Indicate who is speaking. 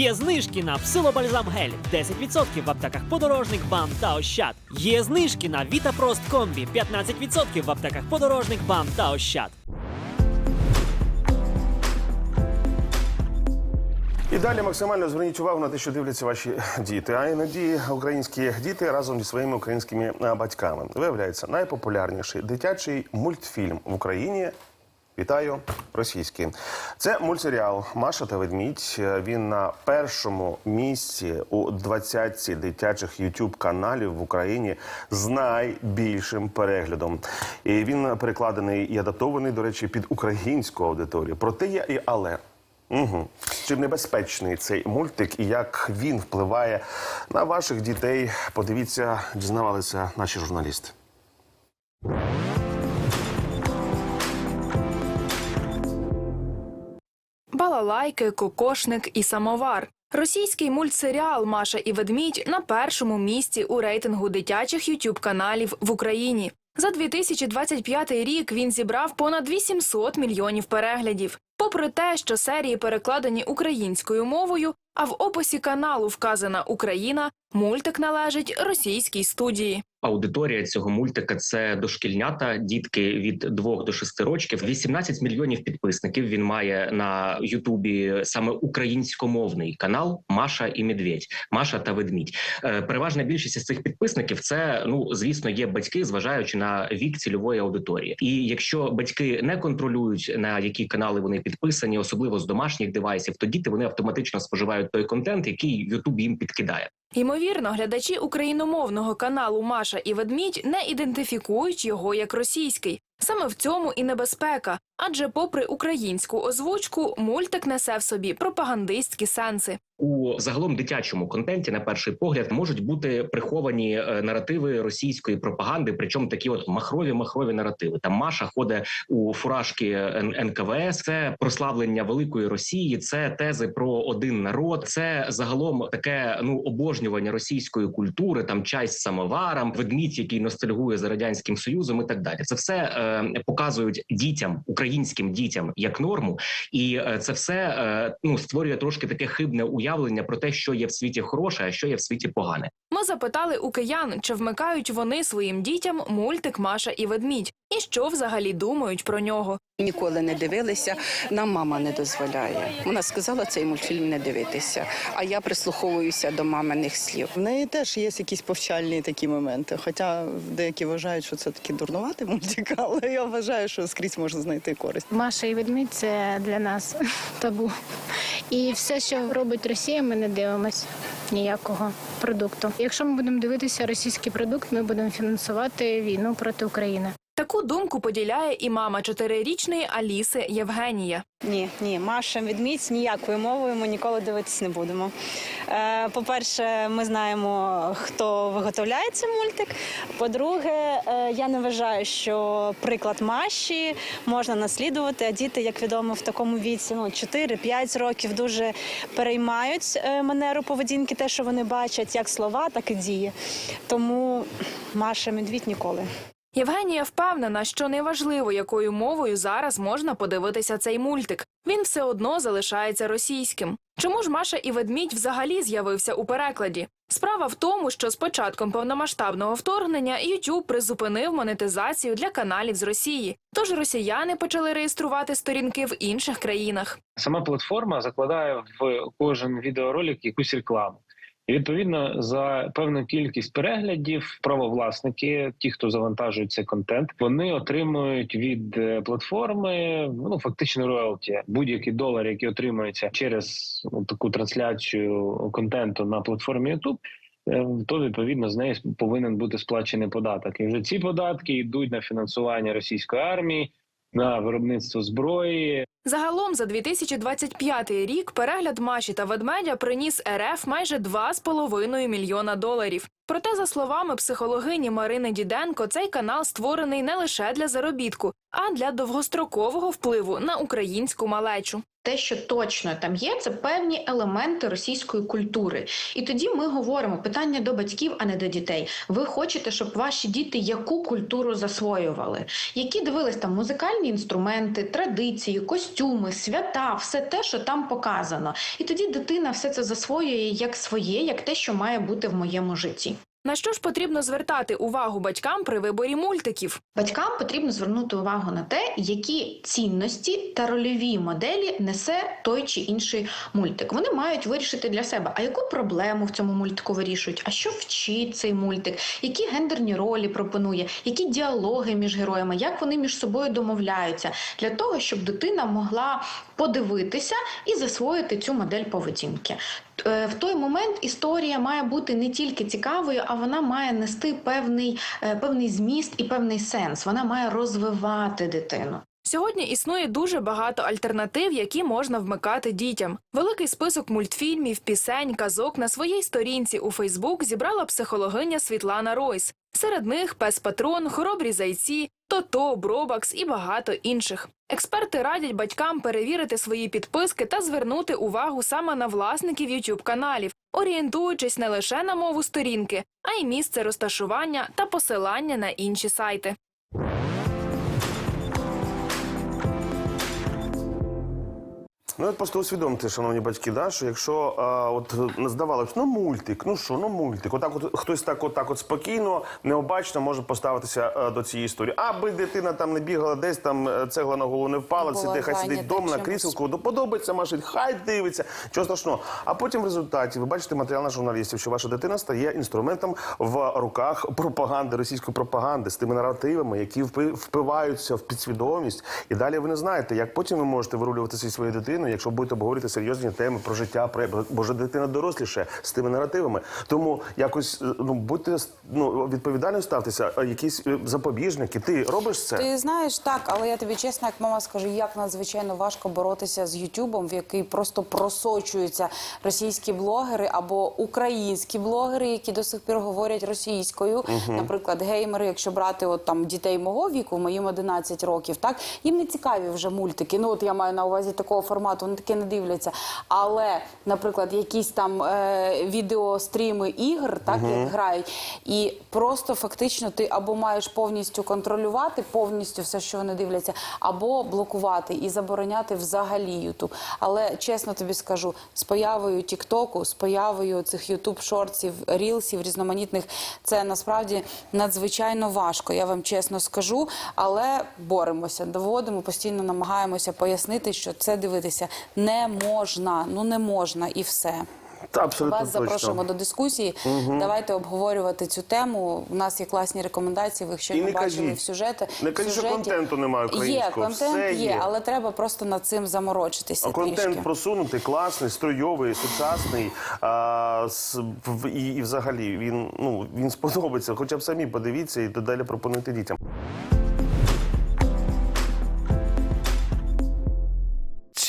Speaker 1: Є знижки на псилобальзам гель 10% в аптеках подорожник, бам та ощад. Є знижки на Вітапрост комбі 15% в аптеках подорожник, бам та ощад.
Speaker 2: І далі максимально зверніть увагу на те, що дивляться ваші діти. А іноді українські діти разом зі своїми українськими батьками. Виявляється, найпопулярніший дитячий мультфільм в Україні. Вітаю, російський. Це мультсеріал Маша та ведмідь. Він на першому місці у 20 дитячих youtube каналів в Україні з найбільшим переглядом. І він перекладений і адаптований, до речі, під українську аудиторію. Проте є і але. Угу. Чи небезпечний цей мультик і як він впливає на ваших дітей? Подивіться, дізнавалися наші журналісти.
Speaker 3: Балалайки, кокошник і самовар. Російський мультсеріал Маша і ведмідь на першому місці у рейтингу дитячих ютуб каналів в Україні. За 2025 рік він зібрав понад 800 мільйонів переглядів. Попри те, що серії перекладені українською мовою, а в описі каналу вказана Україна, мультик належить російській студії.
Speaker 4: Аудиторія цього мультика це дошкільнята, дітки від 2 до 6 років. 18 мільйонів підписників він має на Ютубі саме українськомовний канал Маша і Медведь, Маша та Ведмідь. Е, Переважна більшість із цих підписників це ну звісно є батьки, зважаючи на вік цільової аудиторії. І якщо батьки не контролюють на які канали вони підписані, особливо з домашніх девайсів, то діти вони автоматично споживають той контент, який Ютуб їм підкидає.
Speaker 3: Ймовірно, глядачі україномовного каналу Маша і Ведмідь не ідентифікують його як російський. Саме в цьому і небезпека, адже, попри українську озвучку, мультик несе в собі пропагандистські сенси.
Speaker 4: у загалом дитячому контенті на перший погляд можуть бути приховані е, наративи російської пропаганди, причому такі от махрові махрові наративи. Там Маша ходить у фуражки НКВС. Це прославлення великої Росії, це тези про один народ. Це загалом таке ну обожнювання російської культури, там чай з самоваром, ведмідь, який ностальгує за радянським союзом, і так далі. Це все е, показують дітям, українським дітям як норму, і е, це все е, ну створює трошки таке хибне уявлення про те, що є в світі хороше, а що є в світі погане.
Speaker 3: Ми запитали у киян, чи вмикають вони своїм дітям мультик Маша і Ведмідь, і що взагалі думають про нього.
Speaker 5: Ніколи не дивилися, нам мама не дозволяє. Вона сказала цей мультфільм не дивитися. А я прислуховуюся до маминих слів.
Speaker 6: В неї теж є якісь повчальні такі моменти. Хоча деякі вважають, що це такі дурнувати мультик, але я вважаю, що скрізь можна знайти користь.
Speaker 7: Маша і ведмідь це для нас табу. І все, що робить Росія, ми не дивимося ніякого продукту. Якщо ми будемо дивитися російський продукт, ми будемо фінансувати війну проти України.
Speaker 3: Таку думку поділяє і мама чотирирічної Аліси Євгенія.
Speaker 8: Ні, ні, Маша Відмідь ніякою мовою ми ніколи дивитись не будемо. Е, По-перше, ми знаємо, хто виготовляє цей мультик. По-друге, е, я не вважаю, що приклад Маші можна наслідувати, а діти, як відомо, в такому віці, ну 4-5 років, дуже переймають е, манеру поведінки, те, що вони бачать, як слова, так і дії. Тому Маша Медвідь ніколи.
Speaker 3: Євгенія впевнена, що неважливо, якою мовою зараз можна подивитися цей мультик. Він все одно залишається російським. Чому ж Маша і ведмідь взагалі з'явився у перекладі? Справа в тому, що з початком повномасштабного вторгнення YouTube призупинив монетизацію для каналів з Росії. Тож росіяни почали реєструвати сторінки в інших країнах.
Speaker 9: сама платформа закладає в кожен відеоролик якусь рекламу. І відповідно за певну кількість переглядів правовласники, ті, хто завантажує цей контент, вони отримують від е, платформи ну фактично роялті. Будь-який долар, який отримується через ну, таку трансляцію контенту на платформі YouTube, е, то відповідно з неї повинен бути сплачений податок. І вже ці податки йдуть на фінансування російської армії, на виробництво зброї,
Speaker 3: Загалом за 2025 рік перегляд Маші та ведмедя приніс РФ майже 2,5 мільйона доларів. Проте, за словами психологині Марини Діденко, цей канал створений не лише для заробітку. а для довгострокового впливу на українську малечу.
Speaker 10: Те, що точно там є, це певні елементи російської культури. І тоді ми говоримо питання до батьків, а не до дітей. Ви хочете, щоб ваші діти яку культуру засвоювали? Які дивились там музикальні інструменти, традиції, костюми, свята, все те, що там показано. І тоді дитина все це засвоює як своє, як те, що має бути в моєму житті.
Speaker 3: На що ж потрібно звертати увагу батькам при виборі мультиків?
Speaker 10: Батькам потрібно звернути увагу на те, які цінності та рольові моделі несе той чи інший мультик. Вони мають вирішити для себе, а яку проблему в цьому мультику вирішують, а що вчить цей мультик, які гендерні ролі пропонує, які діалоги між героями, як вони між собою домовляються, для того, щоб дитина могла подивитися і засвоїти цю модель поведінки. Е, В той момент історія має бути не тільки цікавою, а вона має нести певний, е, певний зміст і певний сенс. Вона має розвивати дитину.
Speaker 3: Сьогодні існує дуже багато альтернатив, які можна вмикати дітям. Великий список мультфільмів, пісень, казок на своїй сторінці у Фейсбук зібрала психологиня Світлана Ройс. Серед них пес Патрон, хоробрі зайці, Тото, Бробакс і багато інших. Експерти радять батькам перевірити свої підписки та звернути увагу саме на власників youtube каналів, орієнтуючись не лише на мову сторінки, а й місце розташування та посилання на інші сайти.
Speaker 2: Ну, от просто усвідомте, шановні батьки, да, що якщо а, от е, здавалось, ну мультик, ну що, ну мультик, отак от хтось так, отак от спокійно, необачно може поставитися е, до цієї історії. Аби дитина там не бігала, десь там е, цегла на голову не впала,
Speaker 11: Була
Speaker 2: сиди, хай сидить вдома на кріселку, доподобається машить, хай дивиться, чого страшного. А потім в результаті ви бачите матеріал на журналістів, що ваша дитина стає інструментом в руках пропаганди, російської пропаганди з тими наративами, які впи- впиваються в підсвідомість. І далі ви не знаєте, як потім ви можете вирулювати зі своєю дитиною, якщо будете обговорити серйозні теми про життя, про бо вже дитина доросліше з тими наративами. Тому якось е, ну будьте ну відповідально ставтеся, якісь е, запобіжники. Ти робиш це?
Speaker 11: Ти знаєш, так, але я тобі чесно, як мама скажу, як надзвичайно важко боротися з Ютубом, в який просто просочуються російські блогери або українські блогери, які до сих пір говорять російською. Наприклад, геймери, якщо брати от там дітей мого віку, моїм 11 років, так їм не цікаві вже мультики. Ну от я маю на увазі такого формату, вони таке не дивляться. Але, наприклад, якісь там е, відеостріми ігр, так як грають, і просто фактично ти або маєш повністю контролювати повністю все, що вони дивляться, або блокувати і забороняти взагалі Ютуб. Але чесно тобі скажу, з появою Тіктоку, з появою цих Ютуб шортсів, рілсів різноманітних, це насправді надзвичайно важко. Я вам чесно скажу, але боремося, доводимо, постійно намагаємося пояснити, що це дивитися не можна. Ну не можна і все.
Speaker 2: Та, абсолютно
Speaker 11: Вас запрошуємо
Speaker 2: точно.
Speaker 11: до дискусії. Давайте обговорювати цю тему. У нас є класні рекомендації. Ви ще
Speaker 2: І
Speaker 11: не
Speaker 2: не
Speaker 11: бачили
Speaker 2: кажіть.
Speaker 11: в сюжети.
Speaker 2: Не кажіть, що контенту немає
Speaker 11: Є
Speaker 2: українського.
Speaker 11: контент,
Speaker 2: Все
Speaker 11: є,
Speaker 2: є.
Speaker 11: але треба просто над цим заморочитися.
Speaker 2: А контент
Speaker 11: трішки.
Speaker 2: просунутий, класний, струйовий, сучасний. А, с- і, і взагалі він ну він сподобається. Хоча б самі подивіться і далі пропонуйте дітям.